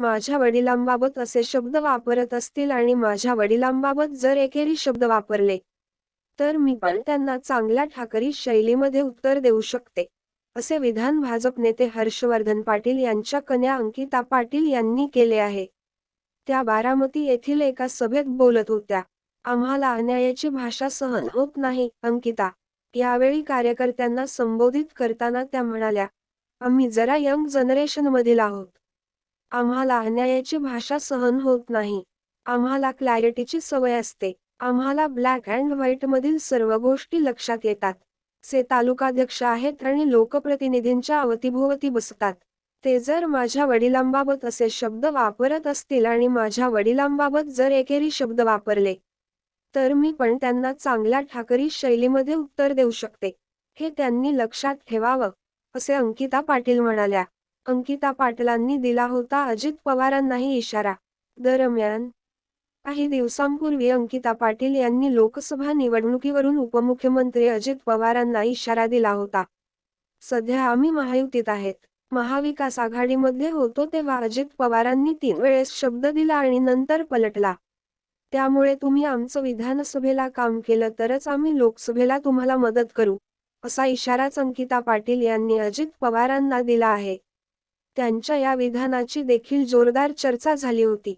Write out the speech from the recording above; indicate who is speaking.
Speaker 1: माझ्या वडिलांबाबत असे शब्द वापरत असतील आणि माझ्या वडिलांबाबत जर एकेरी शब्द वापरले तर मी पण त्यांना चांगल्या ठाकरी शैलीमध्ये उत्तर देऊ शकते असे विधान भाजप नेते हर्षवर्धन पाटील यांच्या कन्या अंकिता पाटील यांनी केले आहे. त्या बारामती येथील एका सभेत बोलत होत्या आम्हाला अन्यायाची भाषा सहन होत नाही अंकिता. यावेळी कार्यकर्त्यांना संबोधित करताना त्या म्हणाल्या आम्ही जरा यंग जनरेशनमधील आहोत. आम्हाला अन्यायाची भाषा सहन होत नाही. आम्हाला क्लॅरिटीची सवय असते. आम्हाला ब्लॅक अँड व्हाईट मधील सर्व गोष्टी लक्षात येतात. से तालुकाध्यक्ष आहेत आणि लोकप्रतिनिधींच्या अवतीभोवती बसतात. ते जर माझ्या वडिलांबाबत असे शब्द वापरत असतील आणि माझ्या वडिलांबाबत जर एकेरी शब्द वापरले तर मी पण त्यांना चांगल्या ठाकरी शैलीमध्ये उत्तर देऊ शकते. हे त्यांनी लक्षात ठेवावं असे अंकिता पाटील म्हणाल्या. अंकिता पाटलांनी दिला होता अजित पवारांनाही इशारा. दरम्यान काही दिवसांपूर्वी अंकिता पाटील यांनी लोकसभा निवडणुकीवरून उपमुख्यमंत्री अजित पवारांना इशारा दिला होता. सध्या आम्ही महायुतीत आहेत. महाविकास आघाडीमध्ये होतो तेव्हा अजित पवारांनी तीन वेळेस शब्द दिला आणि नंतर पलटला. त्यामुळे तुम्ही आमचं विधानसभेला काम केलं तरच आम्ही लोकसभेला तुम्हाला मदत करू असा इशाराच अंकिता पाटील यांनी अजित पवारांना दिला आहे. त्यांच्या या विधानाची देखील जोरदार चर्चा झाली होती.